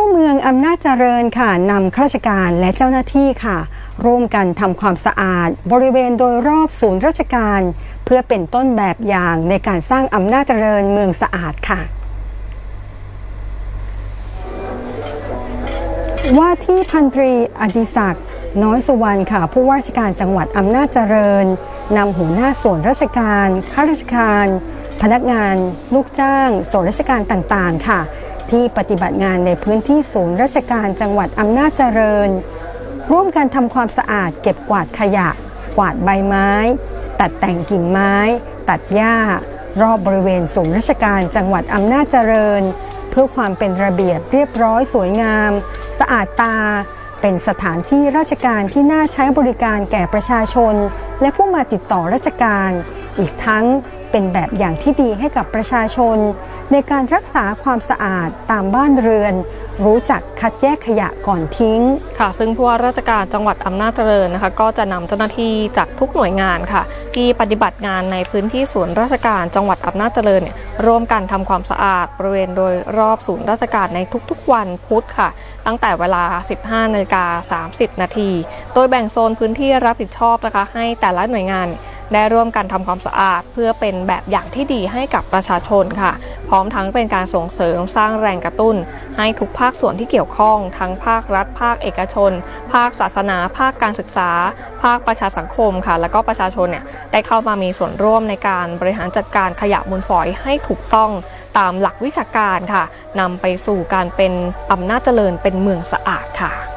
เจ้าเมือำนาจเจริญค่ะนำข้าราชการและเจ้าหน้าที่ค่ะ ร่วมกันทำความสะอาด บริเวณโดยรอบศูนย์ราชการ เพื่อเป็นต้นแบบอย่างในการสร้างอำนาจเจริญเมืองสะอาดค่ะว่าที่พันตรีอดิศักดิ์น้อยสุวรรณค่ะ ผู้ว่าราชการจังหวัดอำนาจเจริญนำหัวหน้าส่วนราชการข้าราชการ พนักงาน ลูกจ้าง ส่วนราชการต่างๆ ค่ะ ที่ปฏิบัติงานในพื้นที่ศูนย์ราชการจังหวัดอำนาจเจริญ ร่วมกันทำความสะอาดเก็บกวาดขยะ กวาดใบไม้ ตัดแต่งกิ่งไม้ ตัดหญ้า รอบบริเวณศูนย์ราชการจังหวัดอำนาจเจริญ เพื่อความเป็นระเบียบเรียบร้อยสวยงาม สะอาดตา เป็นสถานที่ราชการที่น่าใช้บริการแก่ประชาชน และผู้มาติดต่อราชการ อีกทั้ง เป็นแบบอย่างที่ดีให้กับประชาชน ในการรักษาความสะอาดตามบ้านเรือน รู้จักคัดแยกขยะก่อนทิ้ง ค่ะ ซึ่งผู้ว่าราชการจังหวัดอำนาจเจริญนะคะ ก็จะนำเจ้าหน้าที่จากทุกหน่วยงานค่ะ ที่ปฏิบัติงานในพื้นที่ศูนย์ราชการจังหวัดอำนาจเจริญเนี่ยร่วมกันทำความสะอาดบริเวณโดยรอบศูนย์ราชการในทุกๆ วันพุธค่ะ ตั้งแต่เวลา 15นาฬิกา30 นาที โดยแบ่งโซนพื้นที่รับผิดชอบนะคะ ให้แต่ละหน่วยงาน ได้ร่วมกันทำความสะอาด เพื่อเป็นแบบอย่างที่ดีให้กับประชาชนค่ะ พร้อมทั้งเป็นการส่งเสริมสร้างแรงกระตุ้น ให้ทุกภาคส่วนที่เกี่ยวข้อง ทั้งภาครัฐ ภาคเอกชน ภาคศาสนา ภาคการศึกษา ภาคประชาสังคมค่ะ แล้วก็ประชาชนเนี่ยได้เข้ามามีส่วนร่วมในการบริหารจัดการขยะมูลฝอยให้ถูกต้องตามหลักวิชาการค่ะนำไปสู่การเป็นอำนาจเจริญเป็นเมืองสะอาดค่ะ